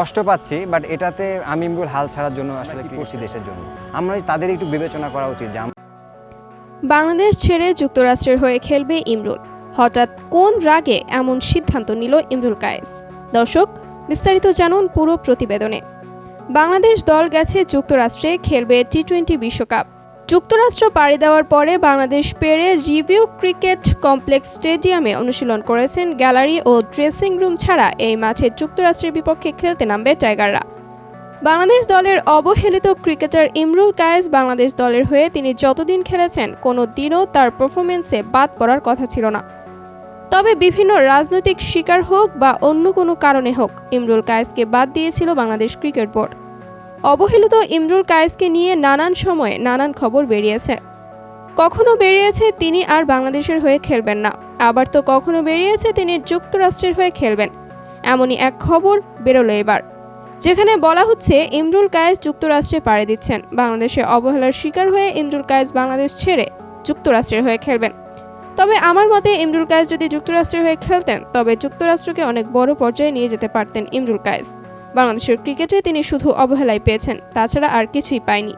কষ্ট পাচ্ছি বাট এটাতে আমি ইমরুল হাল ছাড়ার জন্য আসলে কি করছি দেশের জন্য। আমরা তাদের একটু বিবেচনা করা উচিত যে বাংলাদেশ ছেড়ে যুক্তরাষ্ট্রের হয়ে খেলবে ইমরুল। হঠাৎ কোন রাগে এমন সিদ্ধান্ত নিল ইমরুল কায়েস? দর্শক বিস্তারিত জানুন পুরো প্রতিবেদনে। বাংলাদেশ দল গেছে যুক্তরাষ্ট্রে খেলবে টি টোয়েন্টি বিশ্বকাপ। যুক্তরাষ্ট্র পাড়ি দেওয়ার পরে বাংলাদেশ পেরে রিভিউ ক্রিকেট কমপ্লেক্স স্টেডিয়ামে অনুশীলন করেছেন গ্যালারি ও ড্রেসিং রুম ছাড়া এই মাঠে যুক্তরাষ্ট্রের বিপক্ষে খেলতে নামবে টাইগাররা। বাংলাদেশ দলের অবহেলিত ক্রিকেটার ইমরুল কায়েস বাংলাদেশ দলের হয়ে তিনি যতদিন খেলেছেন, কোনো দিনও তার পারফরমেন্সে বাদ পড়ার কথা ছিল না। তবে বিভিন্ন রাজনৈতিক শিকার হোক বা অন্য কোনো কারণে হোক, ইমরুল কায়েসকে বাদ দিয়েছিল বাংলাদেশ ক্রিকেট বোর্ড। অবহেলিত ইমরুল কায়েসকে নিয়ে নানান সময়ে নানান খবর বেরিয়েছে। কখনো বেরিয়েছে তিনি আর বাংলাদেশের হয়ে খেলবেন না। আবার তো কখনো বেরিয়েছে তিনি যুক্তরাষ্ট্রের হয়ে খেলবেন। এমনই এক খবর বেরোলো এবার। যেখানে বলা হচ্ছে ইমরুল কায়েস যুক্তরাষ্ট্রে পাড়ি দিচ্ছেন। বাংলাদেশে অবহেলার শিকার হয়ে ইমরুল কায়েস বাংলাদেশ ছেড়ে যুক্তরাষ্ট্রের হয়ে খেলবেন। তবে আমার মতে ইমরুল কায়েস যদি যুক্তরাষ্ট্রের হয়ে খেলতেন, তবে যুক্তরাষ্ট্রকে অনেক বড় পর্যায়ে নিয়ে যেতে পারতেন ইমরুল কায়েস। বাংলাদেশের ক্রিকেটে তিনি শুধু অবহেলাই পেয়েছেন তাছাড়া আর কিছুই পায়নি।